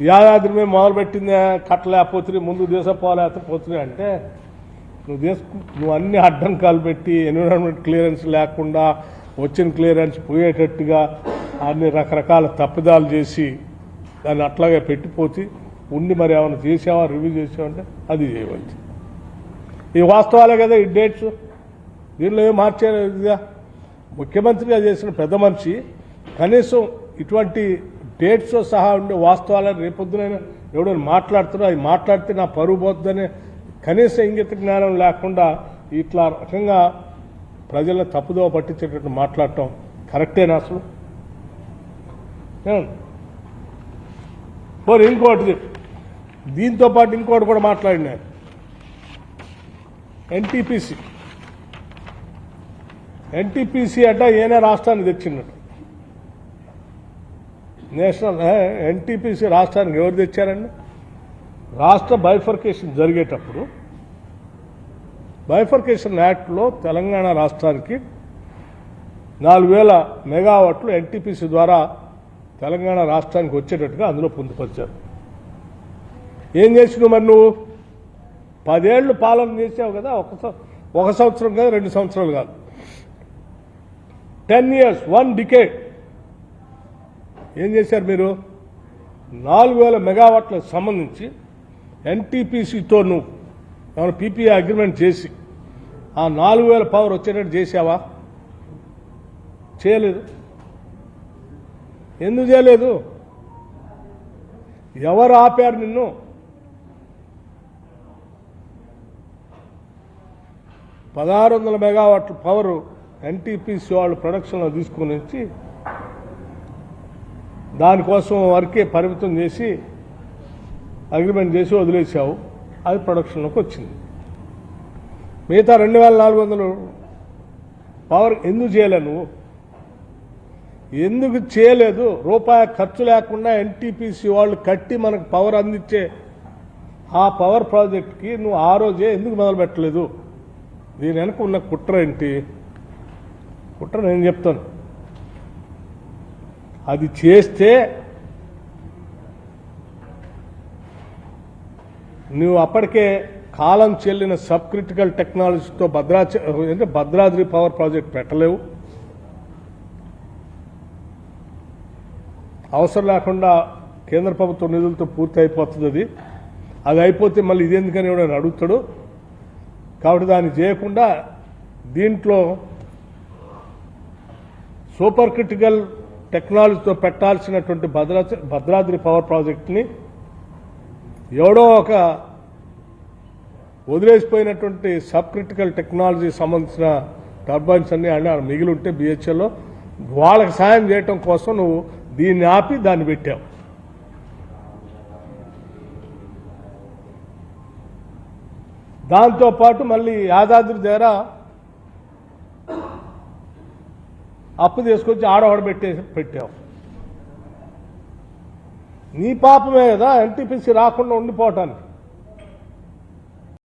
యాదాద్రి మీద మొదలుపెట్టిందే కట్టలేకపోతుంది ముందు దేశపోలేకపోతుంది అంటే నువ్వు తీసుకు నువ్వు అన్ని అడ్డంకాలు పెట్టి ఎన్విరాన్మెంట్ క్లియరెన్స్ లేకుండా వచ్చిన క్లియరెన్స్ పోయేటట్టుగా అన్ని రకరకాల తప్పిదాలు చేసి దాన్ని అట్లాగే పెట్టిపోతే ఉండి మరి ఏమైనా చేసావా రివ్యూ చేసావంటే అది చేయవచ్చు ఈ వాస్తవాలే కదా ఈ డేట్స్. దీనిలో ఏం మార్చేదిగా ముఖ్యమంత్రిగా చేసిన పెద్ద మనిషి కనీసం ఇటువంటి డేట్స్తో సహా ఉండే వాస్తవాలను రేపొద్దునైనా ఎవడైనా మాట్లాడుతున్నా అది మాట్లాడితే నా పరువు పోతుందనే కనీస ఇంగిత జ్ఞానం లేకుండా ఇట్లా రకంగా ప్రజలను తప్పుదోవ పట్టించేటట్టు మాట్లాడటం కరెక్టేనా అసలు? మరి పోనీ ఇంకోటి దీంతో పాటు ఇంకోటి కూడా మాట్లాడినాను ఎన్టీపీసీ. ఎన్టీపీసీ అట ఏనే రాష్ట్రాన్ని తెచ్చినట్టు నేషనల్ ఎన్టీపీసీ రాష్ట్రానికి ఎవరు తెచ్చారండి? రాష్ట్ర బైఫర్కేషన్ జరిగేటప్పుడు బైఫర్కేషన్ యాక్ట్లో తెలంగాణ రాష్ట్రానికి నాలుగు వేల మెగావాట్లు ఎన్టీపీసీ ద్వారా తెలంగాణ రాష్ట్రానికి వచ్చేటట్టుగా అందులో పొందుపరిచారు. ఏం చేసినావు మరి నువ్వు? పదేళ్ళు పాలన చేసావు కదా ఒక ఒక సంవత్సరం కాదు రెండు సంవత్సరాలు కాదు. టెన్ ఇయర్స్ వన్ డికేడ్ ఏం చేశారు మీరు? నాలుగు వేల మెగావాట్లకు సంబంధించి ఎన్టీపీసీతో నువ్వు ఏమైనా పీపీఏ అగ్రిమెంట్ చేసి ఆ నాలుగు వేల పవర్ వచ్చేటట్టు చేసావా చేయలేదు. ఎందుకు చేయలేదు? ఎవరు ఆపారు నిన్ను? పదహారు వందల మెగావాట్ల పవర్ ఎన్టీపీసీ వాళ్ళు ప్రొడక్షన్లో తీసుకుని వచ్చి దానికోసం వరకే పరిమితం చేసి అగ్రిమెంట్ చేసి వదిలేసావు అది ప్రొడక్షన్లోకి వచ్చింది. మిగతా రెండు వేల నాలుగు వందలు పవర్ ఎందుకు చేయలే నువ్వు? ఎందుకు చేయలేదు? రూపాయి ఖర్చు లేకుండా ఎన్టీపీసీ వాళ్ళు కట్టి మనకు పవర్ అందించే ఆ పవర్ ప్రాజెక్ట్కి నువ్వు ఆ రోజే ఎందుకు మొదలు పెట్టలేదు? దీని వెనక ఉన్న కుట్ర ఏంటి? కుట్ర నేను చెప్తాను. అది చేస్తే నువ్వు అప్పటికే కాలం చెల్లిన సబ్ క్రిటికల్ టెక్నాలజీతో భద్రాచ అంటే భద్రాద్రి పవర్ ప్రాజెక్ట్ పెట్టలేవు. అవసరం లేకుండా కేంద్ర ప్రభుత్వ నిధులతో పూర్తి అయిపోతుంది అది. అది అయిపోతే మళ్ళీ ఇది ఎందుకని ఎవడని అడుగుతాడు? కాబట్టి దాన్ని చేయకుండా దీంట్లో సూపర్ క్రిటికల్ టెక్నాలజీతో పెట్టాల్సినటువంటి భద్రా భద్రాద్రి పవర్ ప్రాజెక్ట్ని ఎవడో ఒక వదిలేసిపోయినటువంటి సబ్ క్రిటికల్ టెక్నాలజీ సంబంధించిన టర్బైన్స్ అన్ని అన్నారు మిగిలి ఉంటే బిహెచ్ఎల్లో వాళ్ళకి సాయం చేయటం కోసం నువ్వు దీన్ని ఆపి దాన్ని పెట్టావు. దాంతోపాటు మళ్ళీ యాదాద్రి దగ్గర అప్పు తీసుకొచ్చి ఆడవాడు పెట్టేసి పెట్టావు. నీ పాపమే కదా ఎన్టీపీసీ రాకుండా ఉండిపోవటానికి.